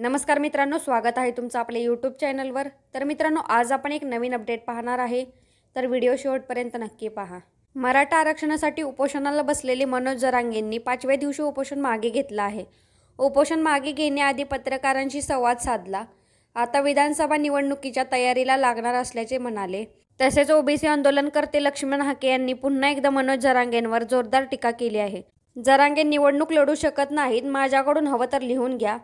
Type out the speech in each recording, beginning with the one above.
नमस्कार मित्रांनो स्वागत आहे तुमचं आपल्या यूट्यूब चॅनलवर तर मित्रांनो आज आपण एक नवीन अपडेट पाहणार आहे. तर व्हिडिओ शेवटपर्यंत नक्की पहा. मराठा आरक्षणासाठी उपोषणाला बसलेले मनोज जरांगेंनी पाचव्या दिवशी उपोषण मागे घेतलं आहे. उपोषण मागे घेण्याआधी पत्रकारांशी संवाद साधला. आता विधानसभा निवडणुकीच्या तयारीला लागणार असल्याचे म्हणाले. तसेच ओबीसी आंदोलनकर्ते लक्ष्मण हाके यांनी पुन्हा एकदा मनोज जरांगेंवर जोरदार टीका केली आहे. जरांगे निवडणूक लढू शकत नाहीत. माझ्याकडून हवं तर लिहून घ्या.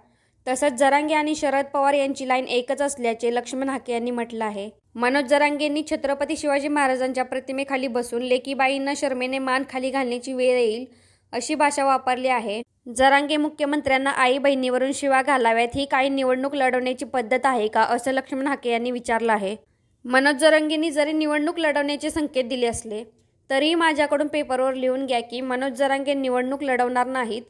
तसंच जरांगे आणि शरद पवार यांची लाईन एकच असल्याचे लक्ष्मण हाके यांनी म्हटलं आहे. मनोज जरांगेंनी छत्रपती शिवाजी महाराजांच्या प्रतिमेखाली बसून लेकीबाईंना शर्मेने मान खाली घालण्याची वेळ येईल अशी भाषा वापरली आहे. जरांगे मुख्यमंत्र्यांना आई बहिणीवरून शिवा घालाव्यात ही काही निवडणूक लढवण्याची पद्धत आहे का असं लक्ष्मण हाके यांनी विचारलं आहे. मनोज जरांगेंनी जरी निवडणूक लढवण्याचे संकेत दिले असले तरीही माझ्याकडून पेपरवर लिहून घ्या की मनोज जरांगे निवडणूक लढवणार नाहीत.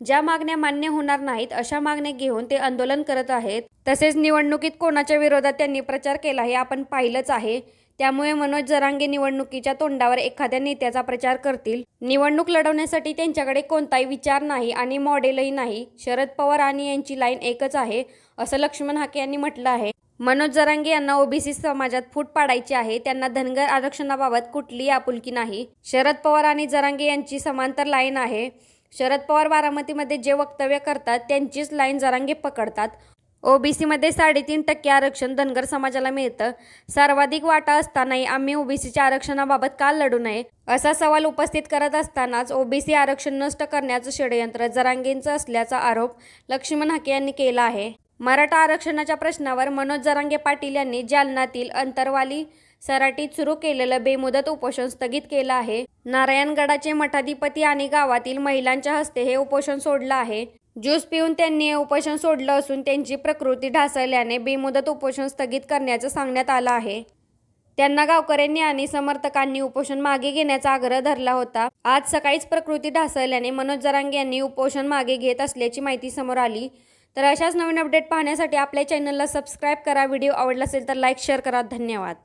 ज्या मागण्या मान्य होणार नाहीत अशा मागण्या घेऊन ते आंदोलन करत आहेत. तसेच निवडणुकीत कोणाच्या विरोधात त्यांनी प्रचार केला हे आपण पाहिलंच आहे. त्यामुळे मनोज जरांगे निवडणुकीच्या तोंडावर एखाद्या नेत्याचा प्रचार करतील. निवडणूक लढवण्यासाठी त्यांच्याकडे कोणताही विचार नाही आणि मॉडेलही नाही. शरद पवार आणि यांची लाईन एकच आहे असं लक्ष्मण हाके यांनी म्हटलं आहे. मनोज जरांगे यांना ओबीसी समाजात फूट पाडायची आहे. त्यांना धनगर आरक्षणाबाबत कुठलीही आपुलकी नाही. शरद पवार आणि जरांगे यांची समांतर लाईन आहे. शरद पवार बारामतीमध्ये जे वक्तव्य करतात त्यांचीच लाईन जरांगे पकडतात. ओबीसीमध्ये साडेतीन टक्के आरक्षण धनगर समाजाला मिळतं. सर्वाधिक वाटा असतानाही आम्ही ओबीसीच्या आरक्षणाबाबत का लढू नये? असा सवाल उपस्थित करत असतानाच ओबीसी आरक्षण नष्ट करण्याचं षडयंत्र जरांगेंचं असल्याचा आरोप लक्ष्मण हाके यांनी केला आहे. मराठा आरक्षणाच्या प्रश्नावर मनोज जरांगे पाटील यांनी जालनातील अंतरवाली सराटीत सुरू केलेलं बेमुदत उपोषण स्थगित केलं आहे. नारायणगडाचे मठाधिपती आणि गावातील महिलांच्या हस्ते हे उपोषण सोडलं आहे. ज्यूस पिऊन त्यांनी हे उपोषण सोडलं असून त्यांची प्रकृती ढासळल्याने बेमुदत उपोषण स्थगित करण्याचं सांगण्यात आलं आहे. त्यांना गावकऱ्यांनी आणि समर्थकांनी उपोषण मागे घेण्याचा आग्रह धरला होता. आज सकाळीच प्रकृती ढासळल्याने मनोज जरांगे यांनी उपोषण मागे घेत असल्याची माहिती समोर आली. तर अशाच नवीन अपडेट पाहण्यासाठी आपल्या चॅनलला सबस्क्राईब करा. व्हिडिओ आवडला असेल तर लाईक शेअर करा. धन्यवाद.